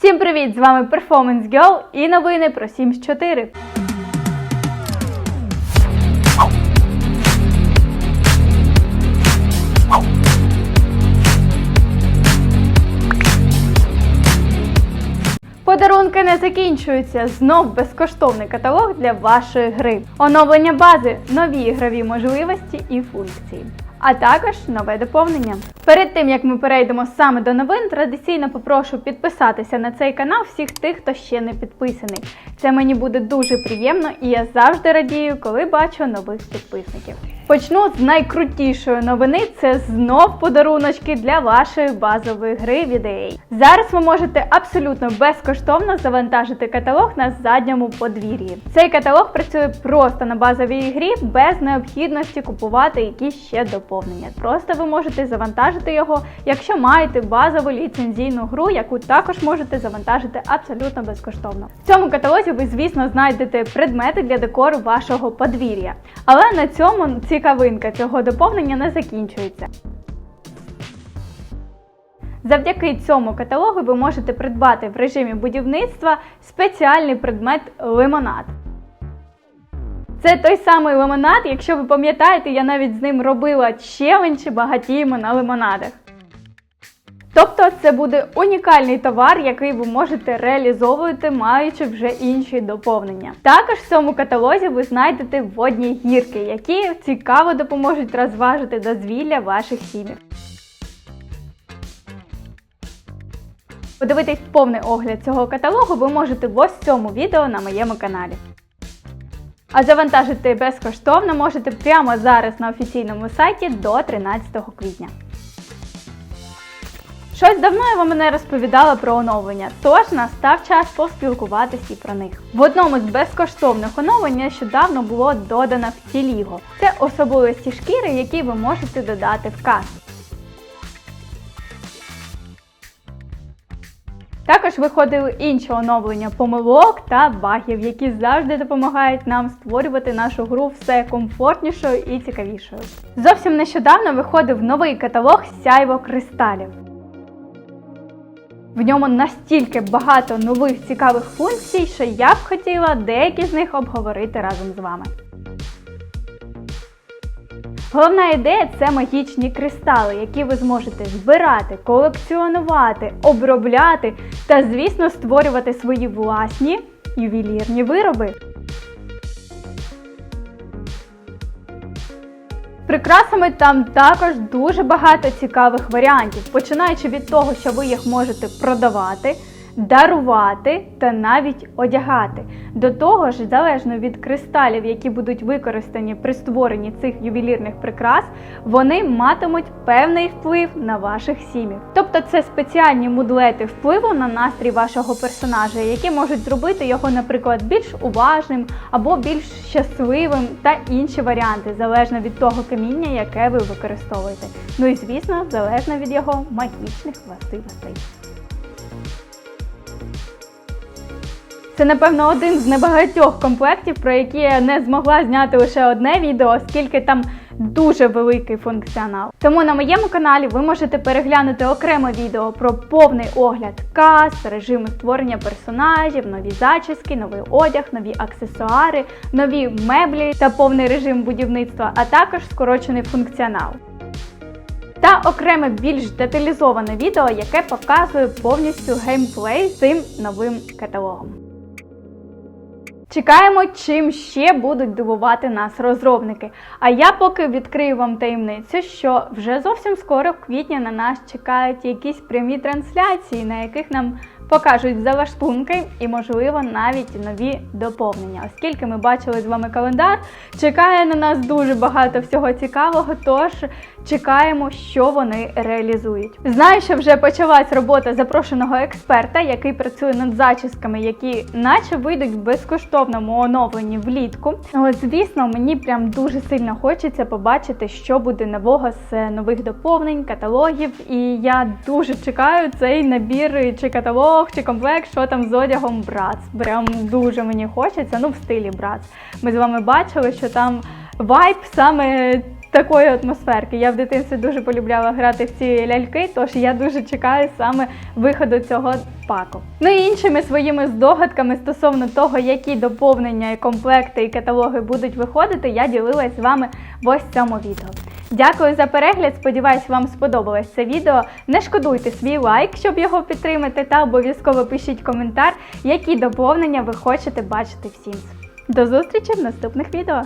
Всім привіт! З вами Performance Girl і новини про Sims 4. Подарунки не закінчуються. Знов безкоштовний каталог для вашої гри. Оновлення бази, нові ігрові можливості і функції. А також нове доповнення. Перед тим як ми перейдемо саме до новин, традиційно попрошу підписатися на цей канал всіх тих, хто ще не підписаний. Це мені буде дуже приємно і я завжди радію, коли бачу нових підписників. Почну з найкрутішої новини. Це знов подаруночки для вашої базової гри від EA. Зараз ви можете абсолютно безкоштовно завантажити каталог на задньому подвір'ї. Цей каталог працює просто на базовій грі без необхідності купувати якісь ще доповнення. Просто ви можете завантажити його, якщо маєте базову ліцензійну гру, яку також можете завантажити абсолютно безкоштовно. В цьому каталозі ви, звісно, знайдете предмети для декору вашого подвір'я. Але на цьому цікавинка цього доповнення не закінчується. Завдяки цьому каталогу ви можете придбати в режимі будівництва спеціальний предмет лимонад. Це той самий лимонад, якщо ви пам'ятаєте, я навіть з ним робила челендж багатіємо на лимонадах. Тобто це буде унікальний товар, який ви можете реалізовувати, маючи вже інші доповнення. Також в цьому каталозі ви знайдете водні гірки, які цікаво допоможуть розважити дозвілля ваших сім'їв. Подивитись повний огляд цього каталогу ви можете в ось цьому відео на моєму каналі. А завантажити безкоштовно можете прямо зараз на офіційному сайті до 13 квітня. Щось давно я вам не розповідала про оновлення, тож настав час поспілкуватись і про них. В одному з безкоштовних оновлень нещодавно було додано втіліго. Це особливості шкіри, які ви можете додати в каст. Також виходили інші оновлення помилок та багів, які завжди допомагають нам створювати нашу гру все комфортнішою і цікавішою. Зовсім нещодавно виходив новий каталог сяйво кристалів. В ньому настільки багато нових цікавих функцій, що я б хотіла деякі з них обговорити разом з вами. Головна ідея це магічні кристали, які ви зможете збирати, колекціонувати, обробляти та, звісно, створювати свої власні ювелірні вироби. Прикрасами там також дуже багато цікавих варіантів, починаючи від того, що ви їх можете продавати, дарувати та навіть одягати. До того ж, залежно від кристалів, які будуть використані при створенні цих ювелірних прикрас, вони матимуть певний вплив на ваших сім'їв. Тобто це спеціальні мудлети впливу на настрій вашого персонажа, які можуть зробити його, наприклад, більш уважним або більш щасливим та інші варіанти, залежно від того каміння, яке ви використовуєте. Ну і звісно, залежно від його магічних властивостей. Це, напевно, один з небагатьох комплектів, про які я не змогла зняти лише одне відео, оскільки там дуже великий функціонал. Тому на моєму каналі ви можете переглянути окреме відео про повний огляд кас, режими створення персонажів, нові зачіски, новий одяг, нові аксесуари, нові меблі та повний режим будівництва, а також скорочений функціонал. Та окреме більш деталізоване відео, яке показує повністю геймплей цим новим каталогом. Чекаємо, чим ще будуть дивувати нас розробники. А я поки відкрию вам таємницю, що вже зовсім скоро в квітні на нас чекають якісь прямі трансляції, на яких нам покажуть залаштунки і, можливо, навіть нові доповнення. Оскільки ми бачили з вами календар, чекає на нас дуже багато всього цікавого, тож чекаємо, що вони реалізують. Знаю, що вже почалась робота запрошеного експерта, який працює над зачісками, які наче вийдуть в безкоштовному оновленні влітку. От, звісно, мені прям дуже сильно хочеться побачити, що буде нового з нових доповнень, каталогів. І я дуже чекаю цей набір чи каталог, чи комплект, що там з одягом Брац. Прям дуже мені хочеться, ну в стилі Брац. Ми з вами бачили, що там вайб саме такої атмосферки. Я в дитинстві дуже полюбляла грати в ці ляльки, тож я дуже чекаю саме виходу цього паку. Ну і іншими своїми здогадками стосовно того, які доповнення, і комплекти і каталоги будуть виходити, я ділилась з вами в ось цьому відео. Дякую за перегляд. Сподіваюсь, вам сподобалось це відео. Не шкодуйте свій лайк, щоб його підтримати, та обов'язково пишіть коментар, які доповнення ви хочете бачити в Sims. До зустрічі в наступних відео!